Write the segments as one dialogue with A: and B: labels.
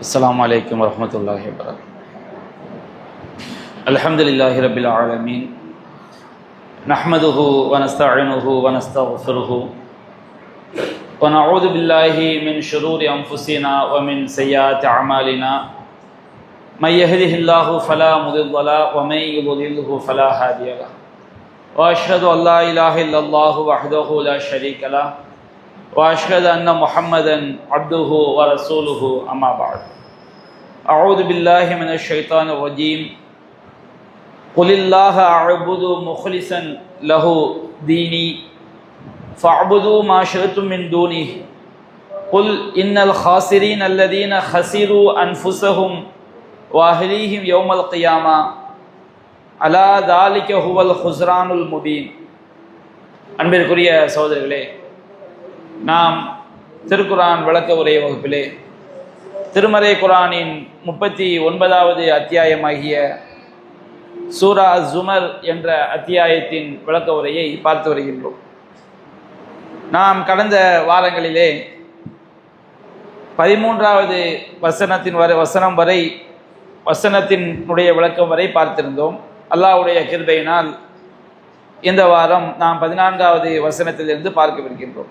A: السلام عليكم ورحمة الله وبركاته. الحمد لله رب العالمين. نحمده ونستعينه ونستغفره. ونعوذ بالله من شرور أنفسنا ومن سيئات أعمالنا. من يهده الله فلا مضل له ومن يضلله فلا هادي له. وأشهد أن لا إله إلا الله وحده لا شريك له. وأشهد أن محمدا عبده ورسوله أما بعد. اعوذ بالله من الشيطان الرجيم قل الله اعبد مخلصا له ديني فاعبدوا ما شئتم من دونه قل ان الخاسرين الذين خسروا انفسهم واهليهم يوم القيامه على ذلك هو الخسران المبين அன்பிற்குரிய சகோதரர்களே நாம் திருக்குரான் விளக்க உரை வகுப்பிலே திருமறை குரானின் முப்பத்தி ஒன்பதாவது அத்தியாயமாகிய சூரா ஜுமர் என்ற அத்தியாயத்தின் விளக்க உரையை பார்த்து வருகின்றோம். நாம் கடந்த வாரங்களிலே பதிமூன்றாவது வசனத்தின் வரை வசனம் வரை வசனத்தினுடைய விளக்கம் வரை பார்த்திருந்தோம். அல்லாவுடைய கிருபையினால் இந்த வாரம் நாம் பதினான்காவது வசனத்திலிருந்து பார்க்கவிருக்கின்றோம்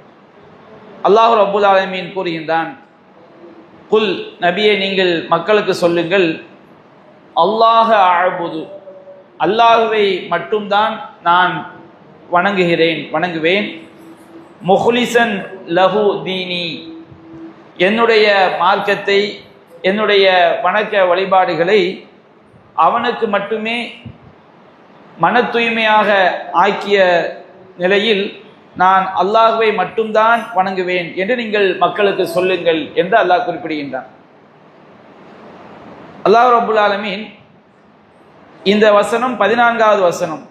A: அல்லாஹ் அபுல் ஆலமீன் கூறுகின்றான் குல் நபியை நீங்கள் மக்களுக்கு சொல்லுங்கள் அல்லாஹ அழுபுது அல்லாஹுவை மட்டும்தான் நான் வணங்குகிறேன் வணங்குவேன். முஹ்லிசன் லஹு தீனி என்னுடைய மார்க்கத்தை என்னுடைய வணக்க வழிபாடுகளை அவனுக்கு மட்டுமே மன தூய்மையாக ஆக்கிய நிலையில் நான் அல்லாஹுவை மட்டும்தான் வணங்குவேன் என்று நீங்கள் மக்களுக்கு சொல்லுங்கள் என்று அல்லாஹ் குறிப்பிடுகின்றான். அல்லாஹ் ரபுல் ஆலமீன் இந்த வசனம் பதினான்காவது வசனம்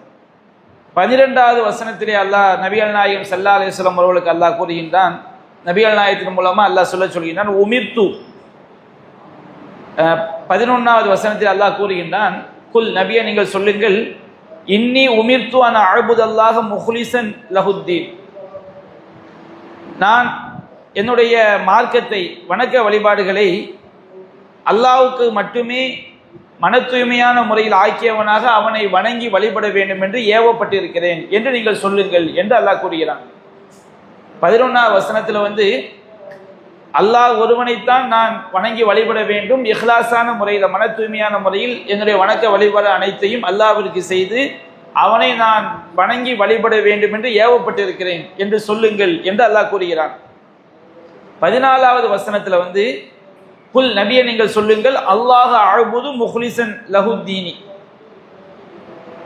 A: பனிரெண்டாவது வசனத்திலே அல்லாஹ் நபிகள் நாயகம் சல்லா அலிஸ்லாம் அவர்களுக்கு அல்லாஹ் கூறுகின்றான். நபிகள் நாயகத்தின் மூலமாக அல்லாஹ் சொல்ல சொல்கின்றான் உமிர்த்து பதினொன்றாவது வசனத்தில் அல்லாஹ் கூறுகின்றான் குல் நபியை நீங்கள் சொல்லுங்கள் இன்னி உமிர்த்து அன அழுபுதல்லாக முஹ்லிசன் லஹுத்தீன் நான் என்னுடைய மார்க்கத்தை வணக்க வழிபாடுகளை அல்லாவுக்கு மட்டுமே மன தூய்மையான முறையில் ஆக்கியவனாக அவனை வணங்கி வழிபட வேண்டும் என்று ஏவப்பட்டிருக்கிறேன் என்று நீங்கள் சொல்லுங்கள் என்று அல்லாஹ் கூறுகிறான். பதினொன்றாவது வசனத்தில் வந்து அல்லாஹ் ஒருவனைத்தான் நான் வணங்கி வழிபட வேண்டும் இஹ்லாசான முறையில் மன தூய்மையான முறையில் என்னுடைய வணக்க வழிபாடு அனைத்தையும் அல்லாவிற்கு செய்து அவனை நான் வணங்கி வழிபட வேண்டும் என்று ஏவப்பட்டிருக்கிறேன் என்று சொல்லுங்கள் என்று அல்லாஹ் கூறுகிறான். பதினாலாவது வசனத்தில் வந்து புல் நபியை நீங்கள் சொல்லுங்கள் அல்லாஹ் அழுபுது முஹ்லிசன் லஹுத்தீனி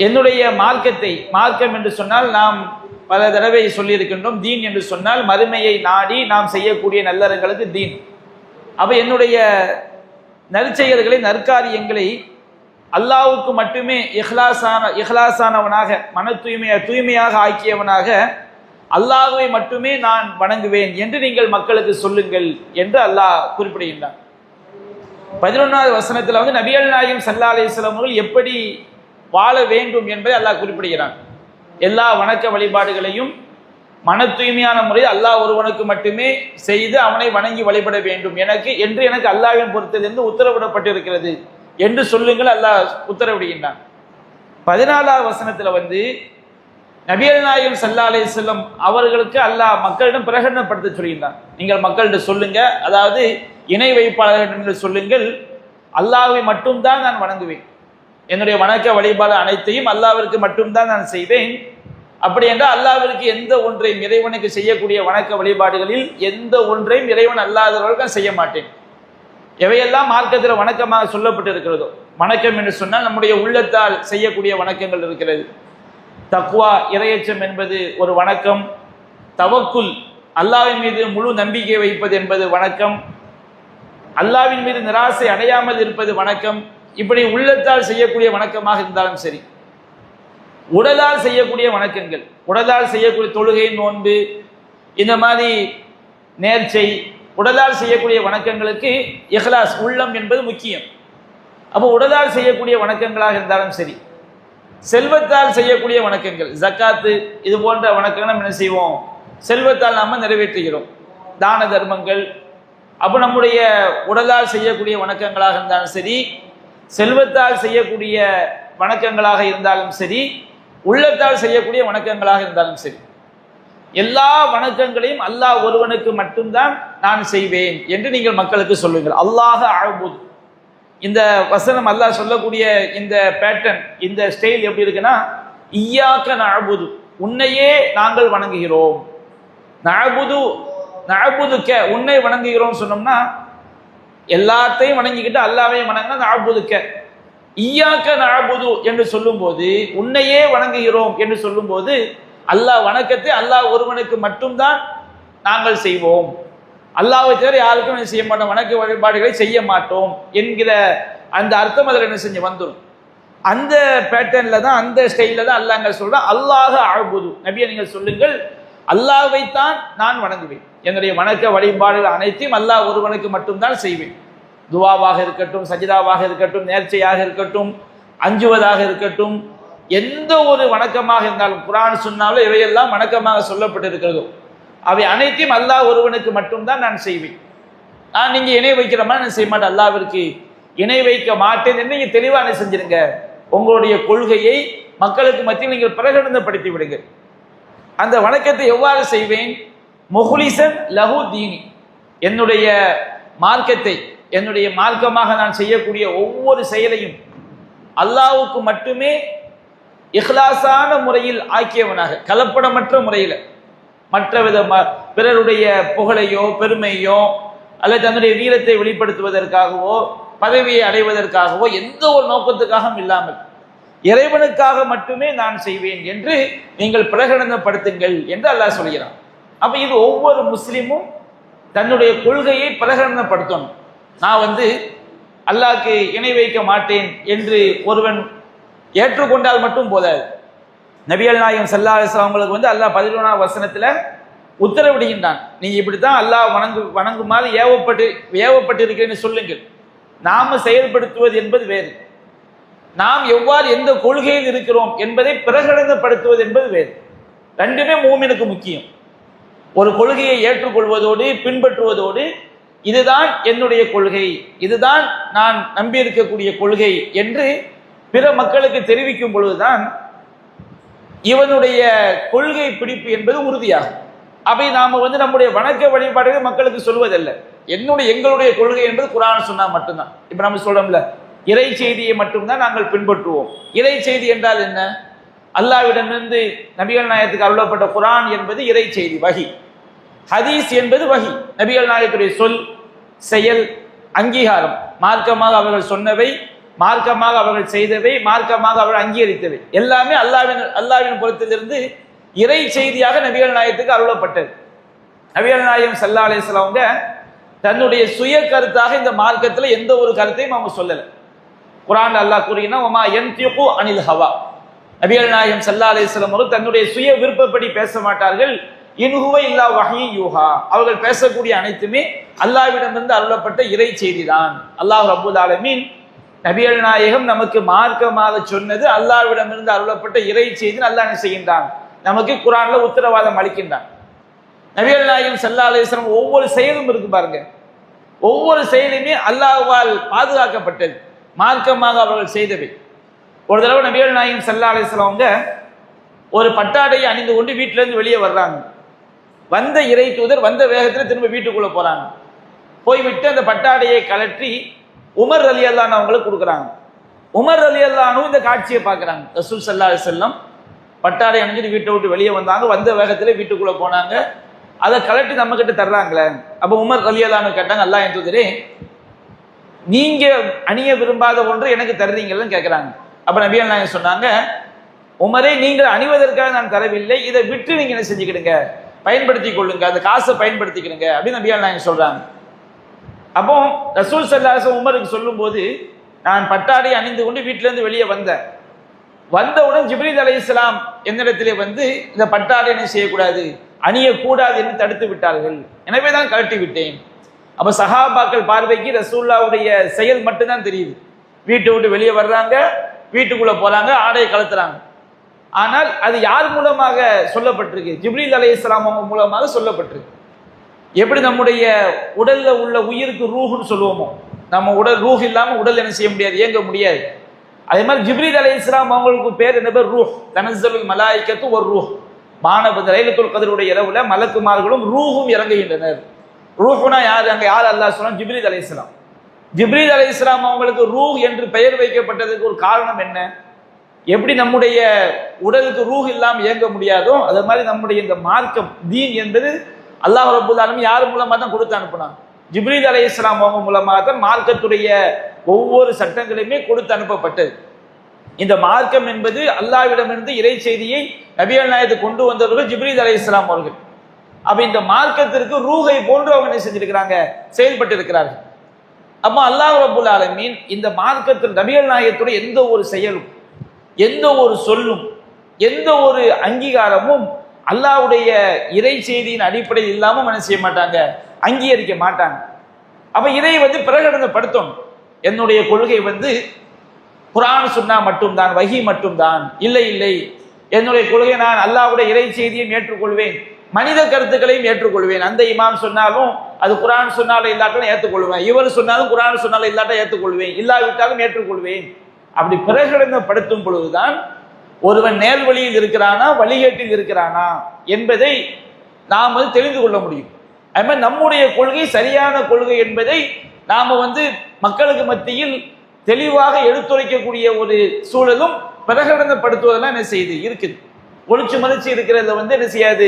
A: என்னுடைய மார்க்கத்தை மார்க்கம் என்று சொன்னால் நாம் பல தடவை சொல்லியிருக்கின்றோம் தீன் என்று சொன்னால் மறுமையை நாடி நாம் செய்யக்கூடிய நல்லறங்களுக்கு தீன். அப்போ என்னுடைய நற்செயல்களை நற்காரியங்களை அல்லாவுக்கு மட்டுமே இஹ்லாசான இஹ்லாசானவனாக மன தூய்மைய தூய்மையாக ஆக்கியவனாக அல்லாஹுவை மட்டுமே நான் வணங்குவேன் என்று நீங்கள் மக்களுக்கு சொல்லுங்கள் என்று அல்லாஹ் குறிப்பிடுகின்றான். பதினொன்றாவது வசனத்தில் வந்து நபியல் நாயகம் சல்லா அலிஸ்லாம் அவர்கள் எப்படி வாழ வேண்டும் என்பதை அல்லாஹ் குறிப்பிடுகிறான். எல்லா வணக்க வழிபாடுகளையும் மன தூய்மையான முறையில் அல்லாஹ் ஒருவனுக்கு மட்டுமே செய்து அவனை வணங்கி வழிபட வேண்டும். எனக்கு என்று எனக்கு அல்லாவின் பொறுத்ததிலிருந்து உத்தரவிடப்பட்டிருக்கிறது. என்று சொல்லுங்கள் அல்லாஹ் உத்தரவிடுகின்றான். பதினாலாவது வசனத்தில் வந்து நபியல் நாயகன் சல்லா அலி செல்லம் அவர்களுக்கு அல்லாஹ் மக்களிடம் பிரகடனப்படுத்த சொல்கின்றான். நீங்கள் மக்கள்கிட்ட சொல்லுங்க அதாவது இணை வைப்பாளர்கள் என்று சொல்லுங்கள் அல்லாஹை மட்டும்தான் நான் வணங்குவேன். என்னுடைய வணக்க வழிபாடு அனைத்தையும் அல்லாவிற்கு மட்டும்தான் நான் செய்வேன். அப்படி என்றால் அல்லாவிற்கு எந்த ஒன்றையும் இறைவனுக்கு செய்யக்கூடிய வணக்க வழிபாடுகளில் எந்த ஒன்றையும் இறைவன் அல்லாதவர்கள் செய்ய மாட்டேன். எவையெல்லாம் மார்க்கத்தில் வணக்கமாக சொல்லப்பட்டு இருக்கிறதோ வணக்கம் என்று சொன்னால் நம்முடைய உள்ளத்தால் செய்யக்கூடிய வணக்கங்கள் இருக்கிறது. தக்குவா இரையச்சம் என்பது ஒரு வணக்கம். தவக்குல் அல்லாவின் மீது முழு நம்பிக்கை வைப்பது என்பது வணக்கம். அல்லாவின் மீது நிராசை அடையாமல் இருப்பது வணக்கம். இப்படி உள்ளத்தால் செய்யக்கூடிய வணக்கமாக இருந்தாலும் சரி. உடலால் செய்யக்கூடிய வணக்கங்கள் உடலால் செய்யக்கூடிய தொழுகை நோன்பு இந்த மாதிரி நேர்ச்சை உடலால் செய்யக்கூடிய வணக்கங்களுக்கு இஹ்லாஸ் உள்ளம் என்பது முக்கியம். அப்போ உடலால் செய்யக்கூடிய வணக்கங்களாக இருந்தாலும் சரி செல்வத்தால் செய்யக்கூடிய வணக்கங்கள் ஜக்காத்து இது போன்ற வணக்கங்கள் நம்ம என்ன செய்வோம்? செல்வத்தால் நாம் நிறைவேற்றுகிறோம். தான தர்மங்கள் அப்போ நம்முடைய உடலால் செய்யக்கூடிய வணக்கங்களாக இருந்தாலும் சரி செல்வத்தால் செய்யக்கூடிய வணக்கங்களாக இருந்தாலும் சரி உள்ளத்தால் செய்யக்கூடிய வணக்கங்களாக இருந்தாலும் சரி எல்லா வணக்கங்களையும் அல்லாஹ் ஒருவனுக்கு மட்டும்தான் நான் செய்வேன் என்று நீங்கள் மக்களுக்கு சொல்லுங்கள். அல்லாஹ அழுபுது இந்த வசனம் அல்லாஹ் சொல்லக்கூடிய இந்த பேட்டர்ன் இந்த ஸ்டைல் எப்படி இருக்குன்னா ஈயாக்க நழபுது உன்னையே நாங்கள் வணங்குகிறோம். நழபுது நழபுதுக்க உன்னை வணங்குகிறோம் சொன்னோம்னா எல்லாத்தையும் வணங்கிக்கிட்டு அல்லாவையும் வணங்கினா நழபுதுக்க ஈயாக்க நழபுது என்று சொல்லும்போது உன்னையே வணங்குகிறோம் என்று சொல்லும்போது அல்லாஹ் வணக்கத்தை அல்லாஹ் ஒருவனுக்கு மட்டும்தான் நாங்கள் செய்வோம். அல்லாவை தவிர யாருக்கும் என்ன செய்ய மாட்டோம். வணக்க வழிபாடுகளை செய்ய மாட்டோம் என்கிற அந்த அர்த்தம் அதில் என்ன செஞ்சு வந்துடும் அந்த பேட்டர்ன்ல தான் அந்த ஸ்டைலில் தான் அல்லாங்க சொல்றான் அல்லாஹ அழுபுது நபியை நீங்கள் சொல்லுங்கள் அல்லாவைத்தான் நான் வணங்குவேன். என்னுடைய வணக்க வழிபாடுகள் அனைத்தையும் அல்லாஹ் ஒருவனுக்கு மட்டும்தான் செய்வேன். துவாவாக இருக்கட்டும் சஜிதாவாக இருக்கட்டும் நேர்ச்சையாக இருக்கட்டும் அஞ்சுவதாக இருக்கட்டும் எந்த ஒரு வணக்கமாக இருந்தாலும் குரான் சொன்னாலும் இவையெல்லாம் வணக்கமாக சொல்லப்பட்டிருக்கிறதோ. அவை அனைத்தையும் அல்லாஹ் ஒருவனுக்கு மட்டும்தான் நான் செய்வேன். நான் நீங்கள் இணை வைக்கிற மாதிரி நான் செய்ய மாட்டேன். அல்லாவிற்கு இணை வைக்க மாட்டேன் என்று தெளிவாக என்ன செஞ்சிருங்க. உங்களுடைய கொள்கையை மக்களுக்கு மத்தியில் நீங்கள் பிரகடனப்படுத்தி விடுங்க. அந்த வணக்கத்தை எவ்வாறு செய்வேன்? முஹுலிசன் லஹு தீனி. என்னுடைய மார்க்கத்தை என்னுடைய மார்க்கமாக நான் செய்யக்கூடிய ஒவ்வொரு செயலையும் அல்லாவுக்கு மட்டுமே இஹ்லாசான முறையில் ஆக்கியவனாக கலப்படமற்ற முறையில். மற்ற வித பிறருடைய புகழையோ பெருமையோ அல்லது தன்னுடைய வீரத்தை வெளிப்படுத்துவதற்காகவோ பதவியை அடைவதற்காகவோ எந்த ஒரு நோக்கத்துக்காகவும் இல்லாமல் இறைவனுக்காக மட்டுமே நான் செய்வேன் என்று நீங்கள் பிரகடனப்படுத்துங்கள் என்று அல்லாஹ் சொல்கிறான். அப்போ இது ஒவ்வொரு முஸ்லீமும் தன்னுடைய கொள்கையை பிரகடனப்படுத்தணும். நான் வந்து அல்லாஹ்க்கு இணை வைக்க மாட்டேன் என்று ஒருவன் ஏற்றுக்கொண்டால் மட்டும் போதாது. நபியல் நாயகம் சல்லா அவங்களுக்கு வந்து அல்லாஹ் பதினொன்றாம் வசனத்தில் உத்தரவிடுகின்றான். நீங்க இப்படித்தான் அல்லாஹ் வணங்கு வணங்குமாறு ஏவப்பட்டு ஏவப்பட்டு இருக்கிறேன்னு சொல்லுங்கள். நாம் செயல்படுத்துவது என்பது வேறு. நாம் எவ்வாறு எந்த கொள்கையில் இருக்கிறோம் என்பதை பிரகடனப்படுத்துவது என்பது வேறு. ரெண்டுமே மூமினுக்கு முக்கியம். ஒரு கொள்கையை ஏற்றுக்கொள்வதோடு பின்பற்றுவதோடு இதுதான் என்னுடைய கொள்கை. இதுதான் நான் நம்பியிருக்கக்கூடிய கொள்கை என்று பிற மக்களுக்கு தெரிவிக்கும் பொழுதுதான் இவனுடைய கொள்கை பிடிப்பு என்பது உறுதியாகும். அவை நாம வந்து நம்முடைய வணக்க வழிபாடுகள் மக்களுக்கு சொல்வதல்ல. என்னுடைய எங்களுடைய கொள்கை என்பது குரான் சொன்னா மட்டும்தான். இப்ப நம்ம சொல்றோம்ல இறை செய்தியை மட்டும்தான் நாங்கள் பின்பற்றுவோம். இறை செய்தி என்றால் என்ன? அல்லாவிடமிருந்து நபிகள் நாயத்துக்கு அருளப்பட்ட குரான் என்பது இறை செய்தி வகி. ஹதீஸ் என்பது வகி. நபிகள் நாயத்துடைய சொல் செயல் அங்கீகாரம். மார்க்கமாக அவர்கள் சொன்னவை மார்க்கமாக அவர்கள் செய்தவை மார்க்கமாக அவர்கள் அங்கீகரித்தவை. எல்லாமே அல்லாவின் அல்லாவின் புறத்திலிருந்து இறை செய்தியாக நபிகள் நாயகத்துக்கு அருளப்பட்டது. நபிகள் நாயகம் சல்லா அலிஸ்லாமங்க தன்னுடைய சுய கருத்தாக இந்த மார்க்கத்தில் எந்த ஒரு கருத்தையும் அவங்க சொல்லலை. குரான் அல்லாஹ் கூறினா ஒமா என்தியகு அனில் ஹவா. நபிகள் நாயகம் சல்லா அலிஸ்லாம் அவர்கள் தன்னுடைய சுய விருப்பப்படி பேச மாட்டார்கள். இன்ஹுவ இல்லா வகையும் யூஹா. அவர்கள் பேசக்கூடிய அனைத்துமே அல்லாவிடமிருந்து அருளப்பட்ட இறை செய்தி தான் அல்லாஹ் ரபுல் ஆலமீன் நபிகள் நாயகம் நமக்கு மார்க்கமாக சொன்னது அல்லாவிடமிருந்து அருளப்பட்ட இறை செய்தி அல்லாஹ் செய்கின்றான்? நமக்கு குரான்ல உத்தரவாதம் அளிக்கின்றான். நபிகள் நாயகம் சல்லா அலிஸ்லாம் ஒவ்வொரு செயலும் இருக்கு பாருங்க. ஒவ்வொரு செயலுமே அல்லாஹ்வால் பாதுகாக்கப்பட்டது. மார்க்கமாக அவர்கள் செய்தவை ஒரு தடவை நபிகள் நாயகம் சல்லா அலிஸ்லாம் அவங்க ஒரு பட்டாடையை அணிந்து கொண்டு வீட்டிலேருந்து வெளியே வர்றாங்க. வந்த இறை தூதர் வந்த வேகத்தில் திரும்ப வீட்டுக்குள்ளே போகிறாங்க போய்விட்டு அந்த பட்டாடையை கலற்றி உமர் அலி அல்லான் அவங்களுக்கு கொடுக்குறாங்க. உமர் அலி அல்லானும் இந்த காட்சியை பார்க்குறாங்க. ரசூல் சல்லா செல்லம் பட்டாடை அணிஞ்சிட்டு வீட்டை விட்டு வெளியே வந்தாங்க. வந்த வேகத்தில் வீட்டுக்குள்ளே போனாங்க. அதை கலட்டி நம்ம கிட்ட தர்றாங்களே. அப்போ உமர் அலி அல்லான்னு கேட்டாங்க அல்லா என் தூதரே நீங்க அணிய விரும்பாத ஒன்று எனக்கு தர்றீங்கன்னு கேட்குறாங்க. அப்போ நபியல் நாயகம் சொன்னாங்க உமரே நீங்கள் அணிவதற்காக நான் தரவில்லை. இதை விட்டு நீங்கள் என்ன செஞ்சுக்கிடுங்க? பயன்படுத்தி கொள்ளுங்க. அந்த காசை பயன்படுத்திக்கிடுங்க. அப்படின்னு நபிகள் நாயன் சொல்கிறாங்க அப்போ ரசூல் சல்லாசம் உமருக்கு சொல்லும்போது நான் பட்டாடை அணிந்து கொண்டு வீட்டிலேருந்து வெளியே வந்தேன். வந்தவுடன் ஜிப்ரீத் அலி இஸ்லாம் என்னிடத்திலே வந்து இந்த பட்டாடை என்ன செய்யக்கூடாது அணியக்கூடாது என்று தடுத்து விட்டார்கள். எனவே தான் கழட்டி விட்டேன். அப்போ சஹாபாக்கள் பார்வைக்கு ரசூல்லாவுடைய செயல் மட்டும்தான் தெரியுது. வீட்டை விட்டு வெளியே வர்றாங்க வீட்டுக்குள்ளே போகிறாங்க ஆடையை கலத்துறாங்க ஆனால் அது யார் மூலமாக சொல்லப்பட்டிருக்கு? ஜிப்ரீல் அலி இஸ்லாம் அவங்க மூலமாக சொல்லப்பட்டிருக்கு. எப்படி நம்முடைய உடல்ல உள்ள உயிருக்கு ரூஹுன்னு சொல்லுவோமோ நம்ம உடல் ரூஹ் இல்லாமல் உடல் என்ன செய்ய முடியாது இயங்க முடியாது. அதே மாதிரி ஜிப்ரீத் அலை இஸ்லாம் அவங்களுக்கு பேர் என்ன பேர்? ரூஹ். தனசல் மலாய்க்கத்து ஒரு ரூஹ். மாணவ லைலத்துல் கதருடைய இரவுல மலக்குமார்களும் ரூஹும் இறங்குகின்றனர். ரூஹுனா யார்? அங்கே யார் அல்லா சொன்னா? ஜிப்ரீத் அலை இஸ்லாம் ஜிப்ரீத் அலை இஸ்லாம் அவங்களுக்கு ரூஹ் என்று பெயர் வைக்கப்பட்டதுக்கு ஒரு காரணம் என்ன? எப்படி நம்முடைய உடலுக்கு ரூஹ் இல்லாமல் இயங்க முடியாதோ அதே மாதிரி நம்முடைய இந்த மார்க்கம் தீன் என்பது அல்லாஹ் ரபுல் யார் மூலமாக தான் கொடுத்து அனுப்புனான்? ஜிப்ரீத் அலை இஸ்லாம் அவங்க மூலமாக தான் மார்க்கத்துடைய ஒவ்வொரு சட்டங்களையுமே கொடுத்து அனுப்பப்பட்டது. இந்த மார்க்கம் என்பது அல்லாவிடமிருந்து இறை செய்தியை நபியல் நாயத்தை கொண்டு வந்தவர்கள் ஜிப்ரீத் அலை இஸ்லாம் அவர்கள். அப்ப இந்த மார்க்கத்திற்கு ரூகை போன்று அவங்க என்ன செஞ்சிருக்கிறாங்க? செயல்பட்டு இருக்கிறார்கள் அம்மா அல்லாஹ் ரபுல் ஆலமீன் இந்த மார்க்கத்தில் நபியல் நாயகத்துடைய எந்த ஒரு செயலும் எந்த ஒரு சொல்லும் எந்த ஒரு அங்கீகாரமும் அல்லாஹ்வுடைய இறை செய்தியின் அடிப்படையில் இல்லாமல் மனசு செய்ய மாட்டாங்க அங்கீகரிக்க மாட்டாங்க. அப்ப இதை வந்து பிரகடனப்படுத்தணும் என்னுடைய கொள்கை வந்து குரான் சொன்னா மட்டும்தான் வகி மட்டும்தான். இல்லை இல்லை. என்னுடைய கொள்கை நான் அல்லாஹ்வுடைய இறை செய்தியையும் ஏற்றுக்கொள்வேன். மனித கருத்துக்களையும் ஏற்றுக்கொள்வேன். அந்த இமாம் சொன்னாலும் அது குரான் சொன்னாலும் இல்லாட்டாலும் ஏற்றுக்கொள்வேன். இவர் சொன்னாலும் குரான் சொன்னாலும் இல்லாட்டா ஏற்றுக்கொள்வேன். இல்லாவிட்டாலும் ஏற்றுக்கொள்வேன். அப்படி பிரகடனப்படுத்தும் பொழுதுதான் ஒருவன் நேர் வழியில் இருக்கிறானா வழிகேட்டில் இருக்கிறானா என்பதை நாம் வந்து தெரிந்து கொள்ள முடியும். அது மாதிரி நம்முடைய கொள்கை சரியான கொள்கை என்பதை நாம் வந்து மக்களுக்கு மத்தியில் தெளிவாக எடுத்துரைக்கக்கூடிய ஒரு சூழலும் பிரகடனப்படுத்துவதெல்லாம் என்ன செய்யுது? இருக்குது. ஒளிச்சு மலிச்சு இருக்கிறதுல வந்து என்ன செய்யாது?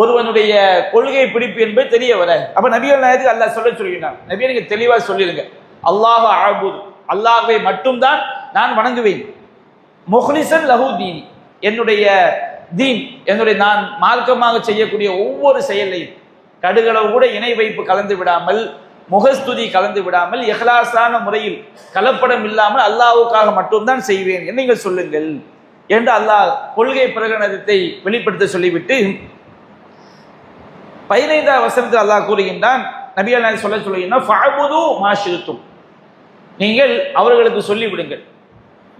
A: ஒருவனுடைய கொள்கை பிடிப்பு என்பது தெரிய வர அப்ப நபிகள் நாயத்துக்கு அல்லாஹ் சொல்ல சொல்லினான் நபியை நீங்க தெளிவா சொல்லிடுங்க அல்லாஹ் ஆபூர் அல்லாஹை மட்டும்தான் நான் வணங்குவேன். முஹ்லிசன் லஹு தீனி. என்னுடைய தீன் என்னுடைய நான் மார்க்கமாக செய்யக்கூடிய ஒவ்வொரு செயலையும் கடுகளவு கூட இணை வைப்பு கலந்து விடாமல் முகஸ்துதி கலந்து விடாமல் எஹ்லாசான முறையில் கலப்படம் இல்லாமல் அல்லாவுக்காக மட்டும்தான் செய்வேன் என்று நீங்கள் சொல்லுங்கள் என்று அல்லாஹ் கொள்கை பிரகடனத்தை வெளிப்படுத்த சொல்லிவிட்டு பதினைந்தாம் வசனத்தில் அல்லாஹ் கூறுகின்றான் நபிகள் நாயகம் சொல்ல சொல்லுகின்றான் மாஷிருத்தும் நீங்கள் அவர்களுக்கு சொல்லிவிடுங்கள்.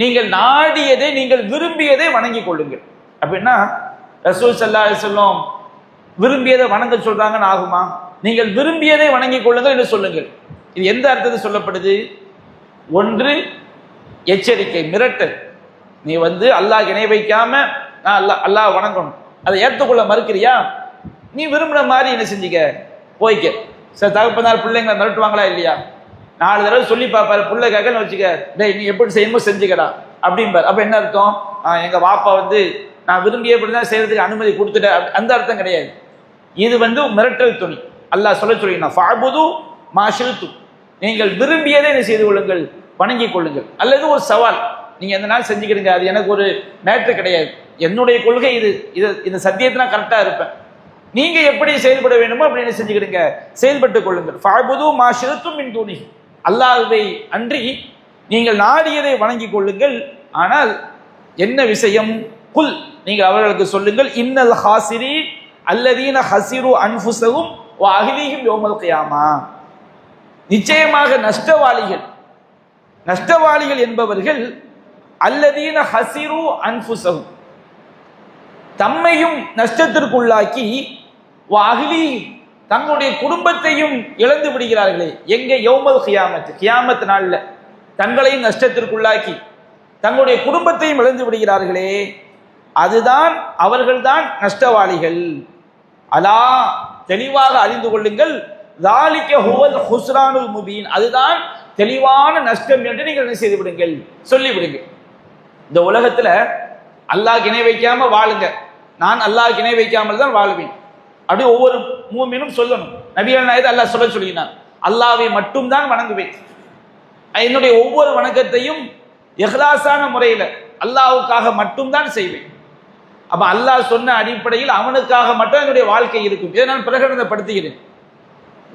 A: நீங்கள் நாடியதை நீங்கள் விரும்பியதை வணங்கி கொள்ளுங்கள். அப்படின்னா ரசூல் சல்லா சொல்லும் விரும்பியதை வணங்க சொல்றாங்கன்னு ஆகுமா? நீங்கள் விரும்பியதை வணங்கி கொள்ளுங்கள் என்று சொல்லுங்கள். இது எந்த அர்த்தத்தில் சொல்லப்படுது? ஒன்று எச்சரிக்கை மிரட்டல். நீ வந்து அல்லாஹ் இணை வைக்காம நான் அல்லாஹ் அல்லாஹ் வணங்கணும். அதை ஏற்றுக்கொள்ள மறுக்கிறியா? நீ விரும்பின மாதிரி என்ன செஞ்சுக்க? போய்க்க. சார் தகப்பனார் பிள்ளைங்களை மிரட்டுவாங்களா இல்லையா? நாலு தடவை சொல்லி பார்ப்பாரு பிள்ளை கேட்கன்னு வச்சுக்க டேய் நீ எப்படி செய்யணுமோ செஞ்சுக்கடா. அப்படிம்பார். அப்போ என்ன அர்த்தம்? எங்கள் வாப்பா வந்து நான் விரும்பிய தான் செய்கிறதுக்கு அனுமதி கொடுத்துட்டேன். அந்த அர்த்தம் கிடையாது. இது வந்து மிரட்டல் துணி. அல்லாஹ் சொல்ல சொல்லினா ஃபாபுது மாஷில்து நீங்கள் விரும்பியதை என்ன செய்து கொள்ளுங்கள் வணங்கி கொள்ளுங்கள். அல்லது ஒரு சவால் நீங்கள் எந்த நாள் செஞ்சுக்கிடுங்க அது எனக்கு ஒரு மேட்ரு கிடையாது. என்னுடைய கொள்கை இது. இது இந்த சத்தியத்தை நான் கரெக்டாக இருப்பேன். நீங்கள் எப்படி செயல்பட வேண்டுமோ அப்படி என்ன செஞ்சுக்கிடுங்க. செயல்பட்டு கொள்ளுங்கள். ஃபாபுது மாஷில்தும் மின் துணி அல்லாததை அன்றி நீங்கள் நாடியதை வணங்கிக் கொள்ளுங்கள். ஆனால் என்ன விஷயம்? குல் நீங்கள் அவர்களுக்கு சொல்லுங்கள் இன்னல் ஹாசிரி அல்லதீன ஹசிரு அன்புசகும் அகிலீகும் யோமல் கயாமா. நிச்சயமாக நஷ்டவாளிகள் நஷ்டவாளிகள் என்பவர்கள் அல்லதீன ஹசிரு அன்புசகும் தம்மையும் நஷ்டத்திற்குள்ளாக்கி அகிலி தங்களுடைய குடும்பத்தையும் இழந்து விடுகிறார்களே எங்க? யோமல் ஹியாமத் ஹியாமத் நாளில். தங்களையும் நஷ்டத்திற்குள்ளாக்கி தங்களுடைய குடும்பத்தையும் இழந்து விடுகிறார்களே அதுதான் அவர்கள்தான் நஷ்டவாளிகள். அலா தெளிவாக அறிந்து கொள்ளுங்கள். தாலிக்க ஹுவல் ஹுஸ்ரானுல் முபீன் அதுதான் தெளிவான நஷ்டம் என்று நீங்கள் என்ன செய்து விடுங்கள்? சொல்லி இந்த உலகத்தில் அல்லாஹ் இணை வைக்காம வாழுங்க. நான் அல்லாஹ் இணை வைக்காமல் தான் வாழ்வேன். அப்படி ஒவ்வொரு மூமினும் சொல்லணும். நபிகள் நாயகத்தை அல்லாஹ் சொல்ல சொல்லினான் அல்லாவை மட்டும்தான் வணங்குவேன். என்னுடைய ஒவ்வொரு வணக்கத்தையும் எஹ்லாசான முறையில் அல்லாஹ்வுக்காக மட்டும்தான் செய்வேன். அப்போ அல்லாஹ் சொன்ன அடிப்படையில் அவனுக்காக மட்டும் என்னுடைய வாழ்க்கை இருக்கும். இதை நான் பிரகடனப்படுத்துகிறேன்.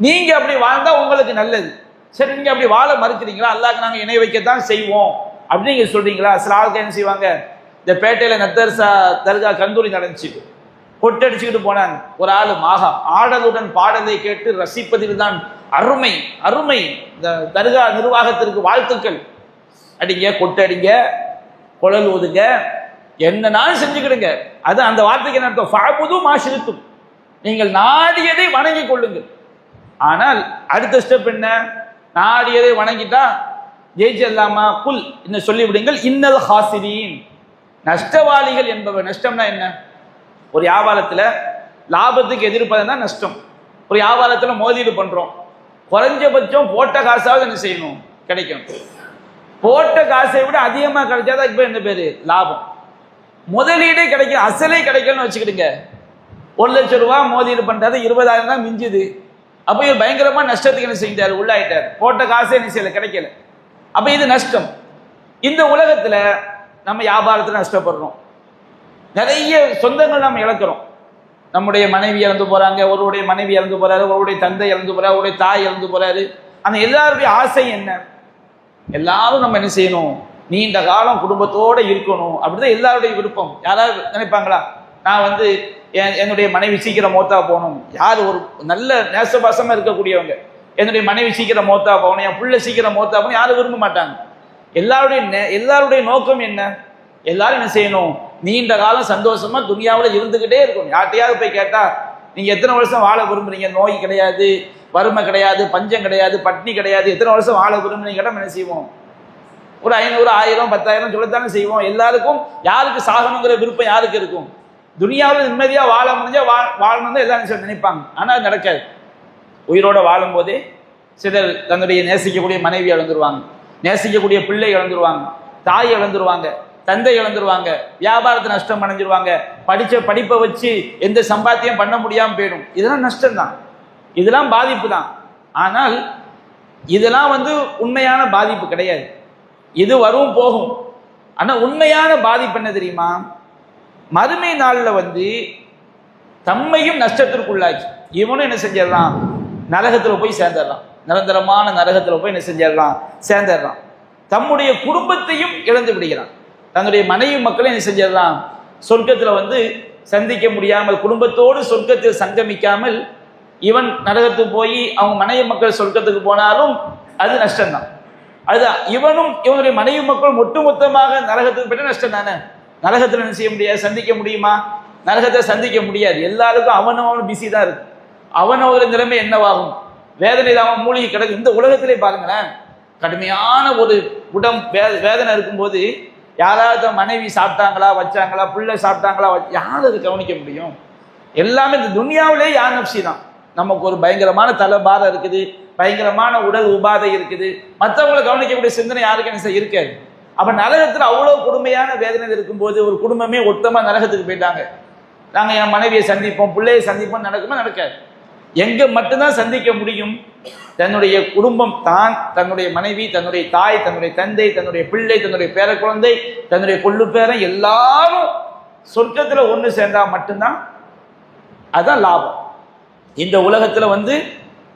A: நீங்கள் அப்படி வாழ்ந்தால் உங்களுக்கு நல்லது. சரி நீங்கள் அப்படி வாழ மறுக்கிறீங்களா? அல்லாஹ்க்கு நாங்கள் இணை வைக்கத்தான் செய்வோம். அப்படின்னு நீங்கள் சொல்கிறீங்களா சில ஆளுக்கு என்ன செய்வாங்க? இந்த பேட்டையில் நத்தர்சா தர்கா கந்தூரி நடந்துச்சு. கொட்டடிச்சுக்கிட்டு போனாங்க. ஒரு ஆள் மாகா ஆடலுடன் பாடலை கேட்டு ரசிப்பதில் தான் அருமை அருமை. இந்த தர்கா நிர்வாகத்திற்கு வாழ்த்துக்கள். அடிங்க கொட்டடிங்க குழல் ஊதுங்க என்னன்னாலும் செஞ்சுக்கிடுங்க. அது அந்த வார்த்தைக்கு என்ன அர்த்தம்? ஃபாபுது நீங்கள் நாடியதை வணங்கி கொள்ளுங்கள். ஆனால் அடுத்த ஸ்டெப் என்ன? நாடியதை வணங்கிட்டா ஜெயிச்சிடலாமா? புல் என்ன சொல்லிவிடுங்கள். இன்னல் ஹாசிரியின் நஷ்டவாளிகள் என்பவர். நஷ்டம்னா என்ன? ஒரு வியாபாரத்தில் லாபத்துக்கு எதிர்ப்பதுனா நஷ்டம். ஒரு வியாபாரத்தில் மோதீடு பண்ணுறோம் குறைஞ்சபட்சம் போட்ட காசாவது என்ன செய்யணும்? கிடைக்கும். போட்ட காசை விட அதிகமாக கிடைச்சாதான் இப்போ என்ன பேர்? லாபம். முதலீடே கிடைக்கும் அசலே கிடைக்கணும்னு வச்சுக்கிடுங்க. ஒரு லட்சம் ரூபாய் மோதீடு பண்றாரு இருபதாயிரம் தான் மிஞ்சுது. அப்போ இவர் பயங்கரமாக நஷ்டத்துக்கு என்ன செஞ்சார் உள்ளாயிட்டார். போட்ட காசே என்ன செய்யலை? கிடைக்கல. அப்போ இது நஷ்டம். இந்த உலகத்தில் நம்ம வியாபாரத்தில் நஷ்டப்படுறோம். நிறைய சொந்தங்கள் நம்ம இழக்கிறோம். நம்முடைய மனைவி இறந்து போறாங்க ஒருவருடைய மனைவி இறந்து போறாரு ஒருவருடைய தந்தை இறந்து போறாரு ஒருடைய தாய் இறந்து போறாரு. அந்த எல்லாருடைய ஆசை என்ன? எல்லாரும் நம்ம என்ன செய்யணும்? நீண்ட காலம் குடும்பத்தோட இருக்கணும். அப்படிதான் எல்லாருடைய விருப்பம். யாராவது நினைப்பாங்களா? நான் வந்து என் என்னுடைய மனைவி சீக்கிரம் மோத்தா போகணும். யார் ஒரு நல்ல நேசபாசமா இருக்கக்கூடியவங்க? என்னுடைய மனைவி சீக்கிரம் மோத்தா போகணும். என் பிள்ளை சீக்கிரம் மோத்தா போகணும். யாரும் விரும்ப மாட்டாங்க. எல்லாருடைய எல்லாருடைய நோக்கம் என்ன? எல்லாரும் என்ன செய்யணும்? நீண்ட காலம் சந்தோஷமா துனியாவில் இருந்துகிட்டே இருக்கும் யார்கிட்டையாவது போய் கேட்டா நீங்க எத்தனை வருஷம் வாழ விரும்புறீங்க? நோய் கிடையாது வறுமை கிடையாது பஞ்சம் கிடையாது பட்னி கிடையாது. எத்தனை வருஷம் வாழ விரும்புறீங்க? என்ன செய்வோம்? ஒரு ஐநூறு ஆயிரம் பத்தாயிரம் சொல்லத்தானே செய்வோம். எல்லாருக்கும் யாருக்கு சாகணுங்கிற விருப்பம் யாருக்கு இருக்கும்? துனியாவில் நிம்மதியா வாழ முடிஞ்சா வா வாழணும் தான் சொல்லி நினைப்பாங்க. ஆனால் நடக்காது. உயிரோட வாழும்போதே சிலர் தன்னுடைய நேசிக்கக்கூடிய மனைவி இழந்துருவாங்க. நேசிக்கக்கூடிய பிள்ளை இழந்துருவாங்க. தாய் இழந்துருவாங்க. தந்தை இழந்துருவாங்க வியாபாரத்தை நஷ்டம் அடைஞ்சிருவாங்க படித்த படிப்பை வச்சு எந்த சம்பாத்தியம் பண்ண முடியாமல் போயிடும். இதெல்லாம் நஷ்டம்தான். இதெல்லாம் பாதிப்பு தான் ஆனால் இதெல்லாம் வந்து உண்மையான பாதிப்பு கிடையாது. இது வரும் போகும். ஆனால் உண்மையான பாதிப்பு என்ன தெரியுமா? மறுமை நாளில் வந்து தம்மையும் நஷ்டத்திற்குள்ளாச்சு இவனும் என்ன செஞ்சிடலாம்? நரகத்தில் போய் சேர்ந்துடலாம். நிரந்தரமான நரகத்தில் போய் என்ன செஞ்சிடலாம்? சேர்ந்துடலாம். தம்முடைய குடும்பத்தையும் இழந்து விடுகிறான். தன்னுடைய மனைவி மக்களையும் என்ன செஞ்சிடலாம் சொர்க்கத்தில் வந்து சந்திக்க முடியாமல் குடும்பத்தோடு சொர்க்கத்தில் சங்கமிக்காமல் இவன் நரகத்துக்கு போய் அவங்க மனைவி மக்கள் சொர்க்கத்துக்கு போனாலும் அது நஷ்டம்தான். அதுதான். இவனும் இவனுடைய மனைவி மக்கள் ஒட்டுமொத்தமாக நரகத்துக்கு பெற்ற நஷ்டம் தானே நரகத்தில் என்ன செய்ய முடியாது? சந்திக்க முடியுமா? நரகத்தை சந்திக்க முடியாது. எல்லாருக்கும் அவனவன் பிஸி தான் இருக்கு. அவனோட நிலைமை என்னவாகும்? வேதனை அவன் மூலிகை கிடக்கு. இந்த உலகத்திலே பாருங்களேன் கடுமையான ஒரு உடம் வேதனை இருக்கும்போது யாராவது மனைவி சாப்பிட்டாங்களா வச்சாங்களா பிள்ளை சாப்பிட்டாங்களா யார் அது கவனிக்க முடியும்? எல்லாமே இந்த துனியாவிலே யார் நப்சி தான். நமக்கு ஒரு பயங்கரமான தலைபாதை இருக்குது பயங்கரமான உடல் உபாதை இருக்குது. மற்றவங்களை கவனிக்கக்கூடிய சிந்தனை யாருக்கு என்ன இருக்காது. அப்போ நரகத்தில் அவ்வளோ கொடுமையான வேதனை இருக்கும்போது ஒரு குடும்பமே ஒத்தமாக நரகத்துக்கு போயிட்டாங்க. நாங்கள் என் மனைவியை சந்திப்போம் பிள்ளையை சந்திப்போம் நடக்குமா நடக்காது. எங்க மட்டும்தான் சந்திக்க முடியும்? தன்னுடைய குடும்பம் தான் தன்னுடைய மனைவி தன்னுடைய தாய் தன்னுடைய தந்தை தன்னுடைய பிள்ளை தன்னுடைய பேர குழந்தை தன்னுடைய கொள்ளு பேரன் எல்லாரும் சொர்க்கத்தில் ஒன்று சேர்ந்தா மட்டும்தான். அதுதான் லாபம். இந்த உலகத்தில் வந்து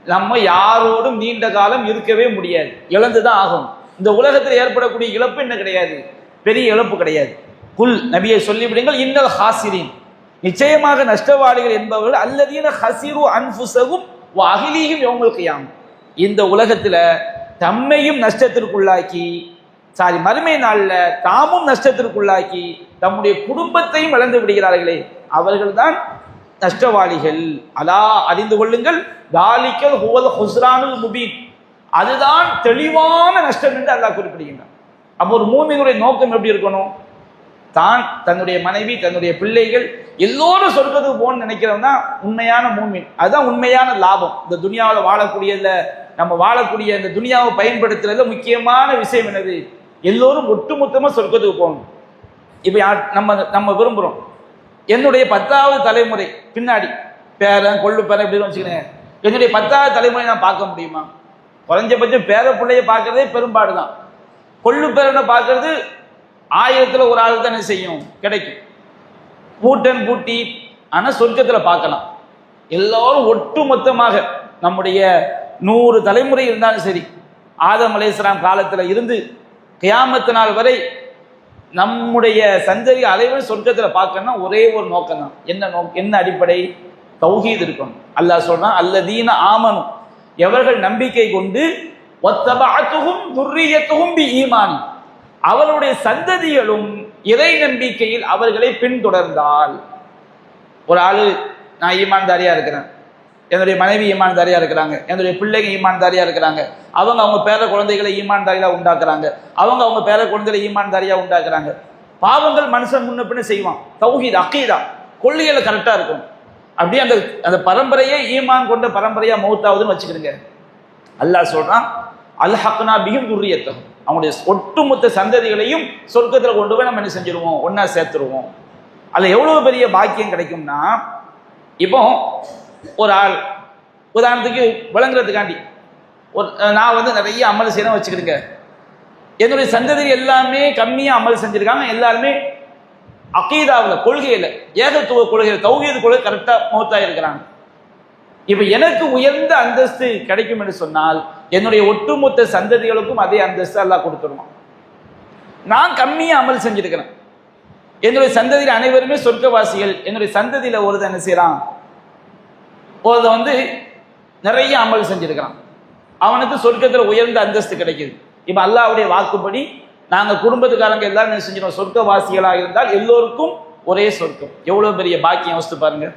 A: நம்ம யாரோடும் நீண்ட காலம் இருக்கவே முடியாது. இழந்து தான் ஆகும். இந்த உலகத்தில் ஏற்படக்கூடிய இழப்பு என்ன கிடையாது? பெரிய இழப்பு கிடையாது. குல் நபியை சொல்லிவிடுங்கள் இன்னல் ஹாசிரின். நிச்சயமாக நஷ்டவாளிகள் என்பவர்கள் அல்லதீன ஹசிரு அன்புசகும் அகிலீகம் இவங்களுக்கு யாம் இந்த உலகத்துல தம்மையும் நஷ்டத்திற்குள்ளாக்கி சாரி மறுமை நாளில் தாமும் நஷ்டத்திற்குள்ளாக்கி தம்முடைய குடும்பத்தையும் இழந்து விடுகிறார்களே அவர்கள்தான் நஷ்டவாளிகள். அலா அறிந்து கொள்ளுங்கள். தாலிக்கல் ஹுவல் ஹுஸ்ரானுல் முபீன். அதுதான் தெளிவான நஷ்டம் என்று அல்லாஹ் குறிப்பிடுகின்றான். அப்போ ஒரு மூமியினுடைய நோக்கம் எப்படி இருக்கணும்? தான் தன்னுடைய மனைவி தன்னுடைய பிள்ளைகள் எல்லோரும் சொர்க்கத்துக்கு போகணும்னு நினைக்கிறவன் தான் உண்மையான மூமின். அதுதான் உண்மையான லாபம். இந்த துனியாவில் வாழக்கூடியதில் நம்ம வாழக்கூடிய இந்த துனியாவை பயன்படுத்துறதுல முக்கியமான விஷயம் என்னது? எல்லோரும் ஒட்டுமொத்தமாக சொர்க்கத்துக்கு போகணும். இப்போ யார் நம்ம நம்ம விரும்புகிறோம் என்னுடைய பத்தாவது தலைமுறை பின்னாடி பேரன் கொள்ளு பேரன் இப்படின்னு வச்சுக்கிறேன் என்னுடைய பத்தாவது தலைமுறை நான் பார்க்க முடியுமா? குறைஞ்சபட்சம் பேர பிள்ளைய பார்க்கறதே பெரும்பாடு தான் கொள்ளு பேரனை பார்க்கறது ஆயிரத்தில் ஒரு ஆள் தானே செய்யும் கிடைக்கும். பூட்டன் பூட்டி ஆனால் சொர்க்கத்தில் பார்க்கலாம். எல்லாரும் ஒட்டுமொத்தமாக நம்முடைய நூறு தலைமுறை இருந்தாலும் சரி ஆதம் அலைஹிஸ்ஸலாம் காலத்தில் இருந்து கியாமத்து நாள் வரை நம்முடைய சந்ததி அலைவன் சொர்க்கத்தில் பார்க்கணும்னா ஒரே ஒரு நோக்கம் தான் என்ன நோக்கம்? என்ன அடிப்படை? தௌஹீத் இருக்கணும். அல்லாஹ் சொல்றான் அல்லதீன ஆமனும் எவர்கள் நம்பிக்கை கொண்டு ஒத்தபாத்துகும் துர்ரியத்துகும் பி ஈமான். அவளுடைய சந்ததிகளும் இறை நம்பிக்கையில் அவர்களை பின்தொடர்ந்தால் ஒரு ஆளு நான் ஈமான்தாரியா இருக்கிறேன். என்னுடைய மனைவி ஈமான்தாரியா இருக்கிறாங்க. என்னுடைய பிள்ளைங்க ஈமான்தாரியா இருக்கிறாங்க. அவங்க அவங்க பேர குழந்தைகளை ஈமான்தாரியா உண்டாக்குறாங்க. அவங்க அவங்க பேர குழந்தைகளை ஈமான்தாரியா உண்டாக்குறாங்க. பாவங்கள் மனுஷன் முன்ன பின்ன செய்வான். தௌஹீத் அக்கீதா கொள்கையில கரெக்டா இருக்கும் அப்படியே அந்த அந்த பரம்பரையே ஈமான் கொண்ட பரம்பரையா மௌத்தாவதுன்னு வச்சுக்கிடுங்க. அல்லாஹ் சொல்றான் அல்ஹக்னா பியும் துர்ரியத்தகம். அவங்களுடைய ஒட்டுமொத்த சந்ததிகளையும் சொர்க்கத்தில் கொண்டு போய் நம்ம என்ன செஞ்சிருவோம்? ஒன்றா சேர்த்துருவோம். அதில் எவ்வளோ பெரிய பாக்கியம் கிடைக்கும்னா இப்போ ஒரு ஆள் உதாரணத்துக்கு விளங்குறதுக்காண்டி ஒரு நான் வந்து நிறைய அமல் செய்யணும் வச்சுக்கிடுங்க. என்னுடைய சந்ததி எல்லாமே கம்மியாக அமல் செஞ்சுருக்காங்க. எல்லாருமே அகீதாவில் கொள்கையில் ஏகத்துவ கொள்கையில் தௌகீது கொள்கை கரெக்டாக மூத்தாக இருக்கிறாங்க இப்போ எனக்கு உயர்ந்த அந்தஸ்து கிடைக்கும் என்று சொன்னால் என்னுடைய ஒட்டுமொத்த சந்ததிகளுக்கும் அதே அந்தஸ்து எல்லாம் கொடுத்துருவான். நான் கம்மியாக அமல் செஞ்சிருக்கிறேன். என்னுடைய சந்ததியில் அனைவருமே சொர்க்கவாசிகள். என்னுடைய சந்ததியில் ஒருத்தன் என்ன செய்யறான் ஒருத்தன் வந்து நிறைய அமல் செஞ்சிருக்கிறான். அவனுக்கு சொர்க்கத்தில் உயர்ந்த அந்தஸ்து கிடைக்குது. இப்போ அல்லாவுடைய வாக்குப்படி நாங்கள் குடும்பத்துக்காரங்க எல்லாரும் என்ன செஞ்சிடும் சொர்க்கவாசிகளாக இருந்தால் எல்லோருக்கும் ஒரே சொர்க்கம். எவ்வளோ பெரிய பாக்கியம் யோசித்து பாருங்கள்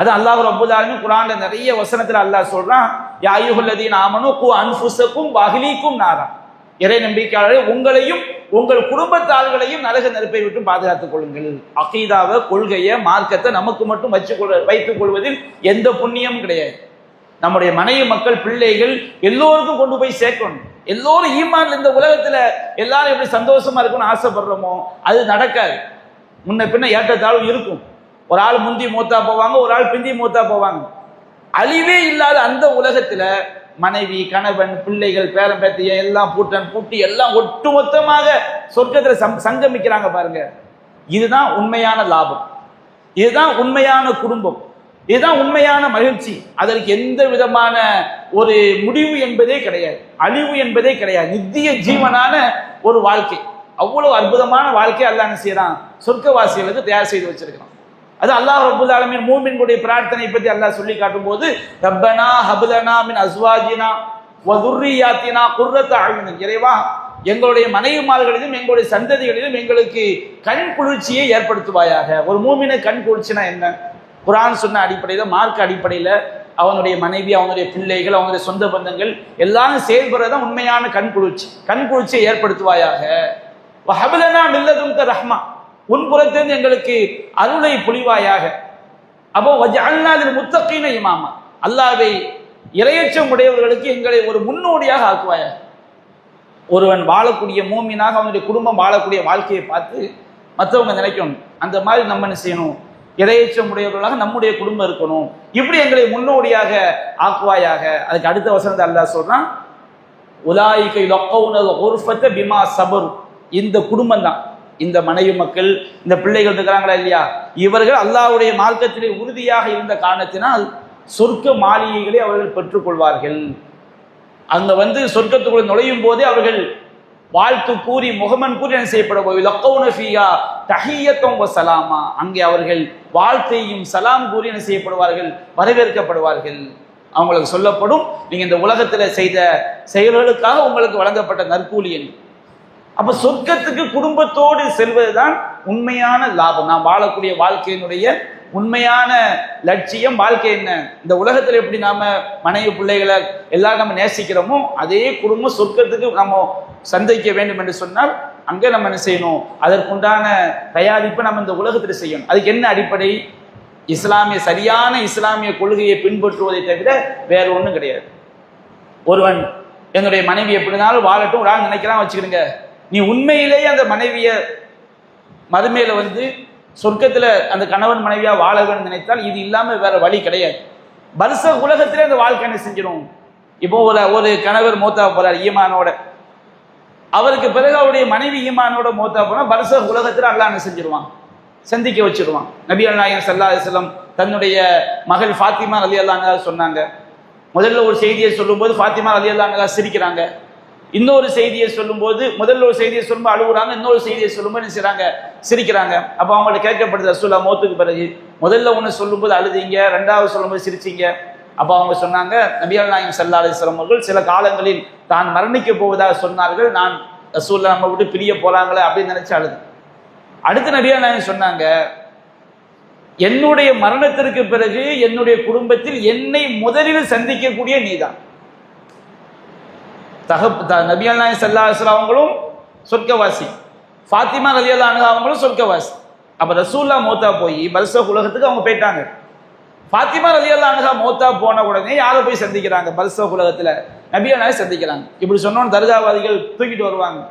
A: அது அல்லாஹ் ரபுல்லாலுமே குரான்ல நிறைய வசனத்துல அல்லாஹ் சொல்றான் யாயுகுல்லதீன் ஆமனு கு அன்புசக்கும் வஹ்லீக்கும் நாரா. இறை நம்பிக்கையாளர்களே உங்களையும் உங்கள் குடும்பத்தார்களையும் நரக நெருப்பை விட்டு பாதுகாத்துக் கொள்ளுங்கள். அகீதாவை கொள்கையை மார்க்கத்தை நமக்கு மட்டும் வச்சு கொள்ள வைத்துக் கொள்வதில் எந்த புண்ணியமும் கிடையாது. நம்முடைய மனைவி மக்கள் பிள்ளைகள் எல்லோருக்கும் கொண்டு போய் சேர்க்கணும். எல்லோரும் ஈமான் இந்த உலகத்துல எல்லாரும் எப்படி சந்தோஷமா இருக்கும்னு ஆசைப்படுறோமோ அது நடக்காது. முன்ன பின்ன ஏற்றத்தாழ்வு இருக்கும். ஒரு ஆள் முந்தி மூத்தா போவாங்க ஒரு ஆள் பிந்தி மூத்தா போவாங்க. அழிவே இல்லாத அந்த உலகத்தில் மனைவி கணவன் பிள்ளைகள் பேரன் பேத்திய எல்லாம் பூட்டன் பூட்டி எல்லாம் ஒட்டுமொத்தமாக சொர்க்கத்தில் சம் சங்கமிக்கிறாங்க பாருங்க. இதுதான் உண்மையான லாபம். இதுதான் உண்மையான குடும்பம். இதுதான் உண்மையான மகிழ்ச்சி. அதற்கு எந்த விதமான ஒரு முடிவு என்பதே கிடையாது. அழிவு என்பதே கிடையாது. நித்திய ஜீவனான ஒரு வாழ்க்கை. அவ்வளவு அற்புதமான வாழ்க்கை அல்லாஹ் என்ன செய்யறான்? சொர்க்கவாசிகளுக்கு தயார் செய்து வச்சிருக்கிறான். அது அல்லாஹ் ரபுல் ஆலமின் மூமின்களுடைய பிரார்த்தனை பற்றி அல்லாஹ் சொல்லி காட்டும் போது ரப்பனா ஹபுலனா மின் அஸ்வாஜினா வதுர்ரியாத்தினா குர்ரத்த அழுவின் இறைவா எங்களுடைய மனைவிமார்களிலும் எங்களுடைய சந்ததிகளிலும் எங்களுக்கு கண் குளிர்ச்சியை ஏற்படுத்துவாயாக. ஒரு மூமின கண் குளிர்ச்சினா என்ன? குரான் சொன்ன அடிப்படையில் மார்க் அடிப்படையில் அவனுடைய மனைவி அவனுடைய பிள்ளைகள் அவனுடைய சொந்த பந்தங்கள் எல்லாரும் செயல்படுறதான் உண்மையான கண் குளிர்ச்சி. கண் குளிர்ச்சியை ஏற்படுத்துவாயாக. ஹபலனா மில்லதும் ரஹ்மா. உன் புறத்திலிருந்து எங்களுக்கு அருளை பொழிவாயாக அப்போ அல்லாதில் முத்தக்கீன இமாமா. அல்லாவை இரையச்சம் உடையவர்களுக்கு எங்களை ஒரு முன்னோடியாக ஆக்குவாயாக. ஒருவன் வாழக்கூடிய மூமினாக அவனுடைய குடும்பம் வாழக்கூடிய வாழ்க்கையை பார்த்து மற்றவங்க நினைக்கணும் அந்த மாதிரி நம்ம என்ன செய்யணும்? இரையச்சம் உடையவர்களாக நம்முடைய குடும்பம் இருக்கணும். இப்படி எங்களை முன்னோடியாக ஆக்குவாயாக. அதுக்கு அடுத்த வசனத்தை அல்லாஹ் சொல்றான் உலாய்கை லொக்கவுனது பிமா சபரு. இந்த குடும்பம் தான் இந்த மனைவி மக்கள் இந்த பிள்ளைகள் இருக்கிறாங்களா இல்லையா? இவர்கள் அல்லாவுடைய மார்க்கத்திலே உறுதியாக இருந்த காரணத்தினால் சொர்க்க மாளிகைகளை அவர்கள் பெற்றுக்கொள்வார்கள். அங்க வந்து சொர்க்கத்துக்குள் நுழையும் போதே அவர்கள் வாழ்த்து கூறி முகமன் கூறி என்ன செய்யப்பட போய் லக்கவுனஃபியா சலாமா. அங்கே அவர்கள் வாழ்த்தையும் சலாம் கூறி என்ன செய்யப்படுவார்கள்? வரவேற்கப்படுவார்கள். அவங்களுக்கு சொல்லப்படும் நீங்க இந்த உலகத்துல செய்த செயல்களுக்காக உங்களுக்கு வழங்கப்பட்ட நற்கூலி என்று அப்ப சொர்க்கத்துக்கு குடும்பத்தோடு செல்வதுதான் உண்மையான லாபம். நாம் வாழக்கூடிய வாழ்க்கையினுடைய உண்மையான லட்சியம் வாழ்க்கை என்ன? இந்த உலகத்துல எப்படி நாம மனைவி பிள்ளைகளை எல்லாரும் நம்ம நேசிக்கிறோமோ அதே குடும்பம் சொர்க்கத்துக்கு நம்ம சந்திக்க வேண்டும் என்று சொன்னால் அங்கே நம்ம என்ன செய்யணும்? அதற்குண்டான தயாரிப்பை நம்ம இந்த உலகத்தில் செய்யணும். அதுக்கு என்ன அடிப்படை? இஸ்லாமிய சரியான இஸ்லாமிய கொள்கையை பின்பற்றுவதை தவிர வேற ஒன்றும் கிடையாது. ஒருவன் என்னுடைய மனைவி எப்படினாலும் வாழட்டும் ஒரு ஆள் நினைக்கிறான் வச்சுக்கிடுங்க. நீ உண்மையிலேயே அந்த மனைவிய மறுமையில வந்து சொர்க்கத்துல அந்த கணவன் மனைவியா வாழ வேண்டும் நினைத்தால் இது இல்லாம வேற வழி கிடையாது. வருஷ உலகத்திலே அந்த வாழ்க்கை என்ன செஞ்சிடும்? இப்போ ஒரு ஒரு கணவர் மூத்தா போறார் ஈமானோட. அவருக்கு பிறகு அவருடைய மனைவி ஈமானோட மூத்தா போனா வருஷ உலகத்துல அல்லா என்ன செஞ்சிருவான்? சந்திக்க வச்சிருவான். நபி அல்நாயகன் சல்லா அலிஸ்லம் தன்னுடைய மகள் ஃபாத்திமா அலி அல்லாங்க சொன்னாங்க. முதல்ல ஒரு செய்தியை சொல்லும்போது ஃபாத்திமா அலி அல்லாங்க சிரிக்கிறாங்க. இன்னொரு செய்தியை சொல்லும்போது முதல்ல ஒரு செய்தியை சொல்லும்போது அழுகுறாங்க இன்னொரு செய்தியை சொல்லும்போது என்ன சிரிக்கிறாங்க. அப்போ அவங்கள்ட்ட கேட்கப்படுது ரசூலா மோத்துக்கு பிறகு. முதல்ல ஒன்று சொல்லும்போது அழுதீங்க ரெண்டாவது சொல்லும்போது சிரிச்சீங்க. அப்போ அவங்க சொன்னாங்க நபியல் நாயம் சல்லா அலிஸ்லாம் அவர்கள் சில காலங்களில் தான் மரணிக்க போவதாக சொன்னார்கள். நான் ரசூல்லா நம்ம விட்டு பிரிய போகிறாங்களே அப்படின்னு நினச்சி அழுது. அடுத்து நபியல் நாயம் சொன்னாங்க என்னுடைய மரணத்திற்கு பிறகு என்னுடைய குடும்பத்தில் என்னை முதலில் சந்திக்கக்கூடிய நீதான். தகப் த நபியல் நாயன் சல்லா அவங்களும் சொர்க்கவாசி. ஃபாத்திமா ரலியல்லா அனுகா அவங்களும் சொர்க்கவாசி. அப்போ ரசூல்லா மோத்தா போய் பல்சக் உலகத்துக்கு அவங்க போயிட்டாங்க. ஃபாத்திமா ரலியல்லா அனுகா மோத்தா போன உடனே யாரை போய் சந்திக்கிறாங்க? பல்சக் உலகத்தில் நபியல் நாயக் சந்திக்கிறாங்க. இப்படி சொன்னோன்னு தர்காவாதிகள் தூக்கிட்டு வருவாங்க.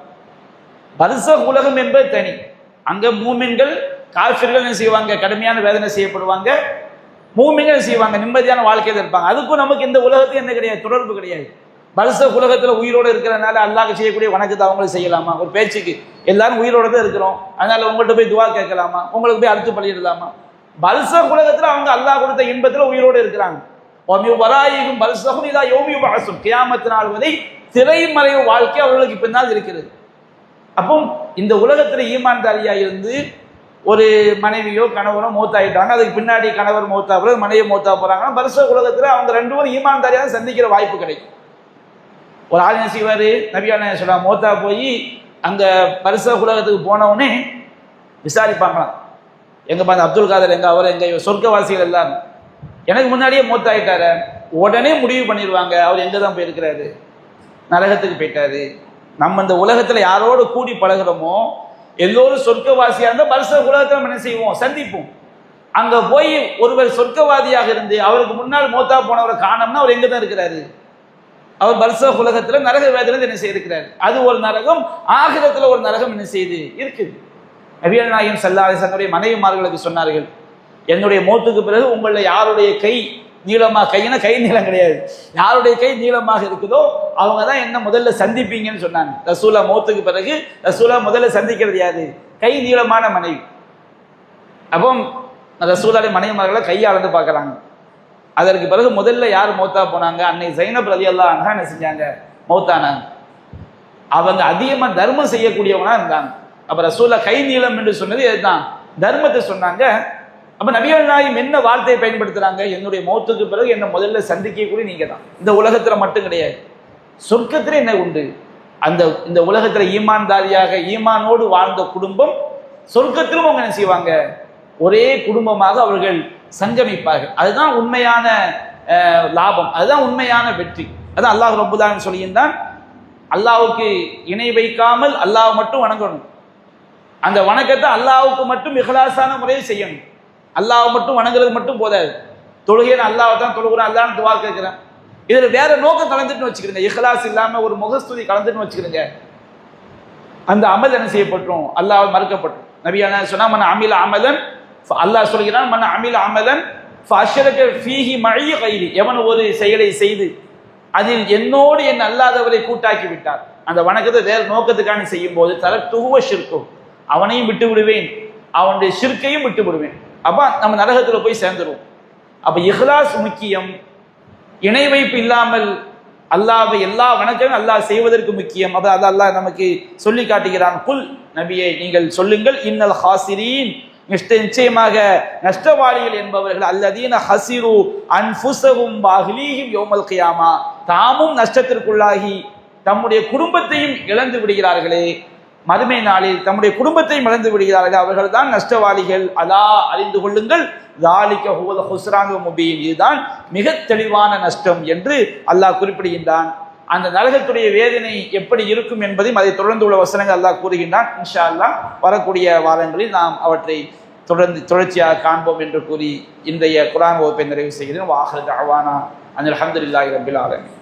A: பல்சக் உலகம் என்பது தனி. அங்கே மூமின்கள் காஃபிர்கள் என்ன செய்வாங்க? கடுமையான வேதனை செய்யப்படுவாங்க. மூமின்கள் செய்வாங்க? நிம்மதியான வாழ்க்கையில் இருப்பாங்க. அதுக்கும் நமக்கு இந்த உலகத்துக்கு என்ன கிடையாது? தொடர்பு கிடையாது. பல்ச உலகத்தில் உயிரோடு இருக்கிறனால அல்லாஹ் செய்யக்கூடிய வணக்கத்தை அவங்களும் செய்யலாமா? ஒரு பேச்சுக்கு. எல்லாரும் உயிரோட தான் இருக்கிறோம். அதனால உங்கள்கிட்ட போய் துவா கேட்கலாமா? உங்களுக்கு போய் அறுத்து பள்ளியிடலாமா பல்ச உலகத்தில் அவங்க அல்லாஹ் கொடுத்த இன்பத்தில் உயிரோடு இருக்கிறாங்க. ஒமி வராயிகும் பல்சகும் இதா யோமி பாசும் கியாமத்து நாள் வரை திரைமறைவு வாழ்க்கை அவர்களுக்கு பின்னால் இருக்கிறது. அப்போ இந்த உலகத்தில் ஈமான்தாரியாக இருந்து ஒரு மனைவியோ கணவரோ மூத்தாயிட்டாங்க. அதுக்கு பின்னாடி கணவர் மூத்தா போகிறது மனைவி மூத்தா போகிறாங்கன்னா பரிச உலகத்தில் அவங்க ரெண்டு பேரும் ஈமான்தாரியாக சந்திக்கிற வாய்ப்பு கிடைக்கும். ஒரு ஆள் என்ன செய்வார்? நபியான சொல்ல மோத்தா போய் அங்கே பரிச உலகத்துக்கு போனவுடனே விசாரிப்பாங்களாம். எங்க பார்த்து அப்துல் காதர் எங்கே அவர் எங்கே சொர்க்கவாசிகள் எல்லாம். எனக்கு முன்னாடியே மூத்தாயிட்டாரு உடனே முடிவு பண்ணிடுவாங்க. அவர் எங்கே தான் போயிருக்கிறாரு? நரகத்துக்கு போயிட்டாரு. நம்ம இந்த உலகத்தில் யாரோடு கூடி பழகுறோமோ எல்லோரும் சொர்க்கவாசியாக இருந்தால் பரிச உலகத்தில் நம்ம என்ன செய்வோம்? சந்திப்போம். அங்கே போய் ஒருவர் சொர்க்கவாதியாக இருந்து அவருக்கு முன்னால் மூத்தா போனவரை காணோம்னா அவர் எங்கே தான் இருக்கிறாரு? அவர் பல்ச உலகத்துல நரக வேதனை என்ன செய்திருக்கிறார்? அது ஒரு நரகம் ஆகிரத்துல ஒரு நரகம் என்ன செய்து? இருக்குது நபியல் நாயகம் சல்லாசனுடைய மனைவிமார்களுக்கு சொன்னார்கள். என்னுடைய மோத்துக்கு பிறகு உங்களில் யாருடைய கை நீளமாக கையினா கை நீளம் கிடையாது. யாருடைய கை நீளமாக இருக்குதோ அவங்க தான் என்ன முதல்ல சந்திப்பீங்கன்னு சொன்னாங்க. ரசூலா மௌத்துக்கு பிறகு ரசூலா முதல்ல சந்திக்கிறது யாரு? கை நீளமான மனைவி. அப்போ ரசூலாடைய மனைவிமார்களை கையை அளந்து பார்க்குறாங்க. அதற்கு பிறகு முதல்ல யார் மௌத்தா போனாங்க? அன்னை சைனப் ரலி அல்லா என்ன செஞ்சாங்க? மௌத்தானாங்க அவங்க அதிகமாக தர்மம் செய்யக்கூடியவனா இருந்தாங்க. அப்புறம் ரசூலா கை நீளம் என்று சொன்னது இதுதான். தர்மத்தை சொன்னாங்க. அப்ப நபிகள் நாயும் என்ன வார்த்தையை பயன்படுத்துறாங்க? என்னுடைய மௌத்துக்கு பிறகு என்ன முதல்ல சந்திக்கக்கூடிய நீங்க தான் இந்த உலகத்துல மட்டும் கிடையாது. சொர்க்கத்துல என்ன உண்டு? அந்த இந்த உலகத்துல ஈமான்தாரியாக ஈமானோடு வாழ்ந்த குடும்பம் சொர்க்கத்திலும் அவங்க என்ன செய்வாங்க? ஒரே குடும்பமாக அவர்கள் சங்கமிப்பார்கள். அதுதான் உண்மையான லாபம். அதுதான் உண்மையான வெற்றி. அதான் அல்லாஹ் ரபுல்லான்னு சொல்லியிருந்தான் அல்லாவுக்கு இணை வைக்காமல் அல்லாஹ் மட்டும் வணங்கணும். அந்த வணக்கத்தை அல்லாவுக்கு மட்டும் இஹ்லாஸான முறையில் செய்யணும். அல்லாஹ் மட்டும் வணங்குறது மட்டும் போதாது. தொழுகையை அல்லாஹ் தான் தொழுகிறேன் அல்லான்னு துவா கேட்கிறேன். இதில் வேற நோக்கம் கலந்துட்டுன்னு வச்சுக்கிறீங்க. இஹலாஸ் இல்லாமல் ஒரு முகஸ்துதி கலந்துட்டு வச்சுக்கிறீங்க. அந்த அமல் என்ன செய்யப்பட்டோம்? அல்லாஹ் மறுக்கப்பட்டோம். நபியான சொன்னா மன அமில அமலன் அல்லாஹ் சொல்கிறான் மன அமில அமலன் ஃபஅஷ்ரக ஃபீஹி மழிய கைரி எவன் ஒரு செயலை செய்து அதில் என்னோடு என் அல்லாதவரை கூட்டாக்கி விட்டார். அந்த வணக்கத்தை வேற நோக்கத்துக்கான செய்யும் போது தர துகுவ சிற்கும் அவனையும் விட்டு விடுவேன் அவனுடைய சிற்கையும் விட்டு விடுவேன். அப்போ நம்ம நரகத்தில் போய் சேர்ந்துருவோம். அப்போ இஹ்லாஸ் முக்கியம். இணை வைப்பு இல்லாமல் அல்லாவை எல்லா வணக்கமும் அல்லாஹ் செய்வதற்கு முக்கியம். அதை அதை அல்லாஹ் நமக்கு சொல்லி காட்டுகிறான். குல் நபியை நீங்கள் சொல்லுங்கள். இன்னல் ஹாசிரீன். நிச்சயமாக நஷ்டவாளிகள் என்பவர்கள் அல்லதீன ஹசிரு அன்புசவும் பாஹ்லீஹிம் யோமல் கியாமா. தாமும் நஷ்டத்திற்குள்ளாகி தம்முடைய குடும்பத்தையும் இழந்து விடுகிறார்களே. மறுமை நாளில் தம்முடைய குடும்பத்தையும் இழந்து விடுகிறார்கள். அவர்கள் தான் நஷ்டவாளிகள். அதா அறிந்து கொள்ளுங்கள். தாலிக்க ஹுவல் ஹுஸ்ராங்க முபீன் இதுதான் மிக தெளிவான நஷ்டம் என்று அல்லாஹ் குறிப்பிடுகின்றான். அந்த நரகத்துடைய வேதனை எப்படி இருக்கும் என்பதையும் அதை தொடர்ந்து உள்ள வசனங்கள் அல்லாஹ் கூறுகின்றான். இன்ஷா அல்லாஹ் வரக்கூடிய வாரங்களில் நாம் அவற்றை தொடர்ந்து தொடர்ச்சியாக காண்போம் என்று கூறி இன்றைய குரான் வகுப்பை நிறைவு செய்கிறேன். வாஹர் அவானா அந்த அஹமதுல்லாஹி ரபில் ஆலமீன்.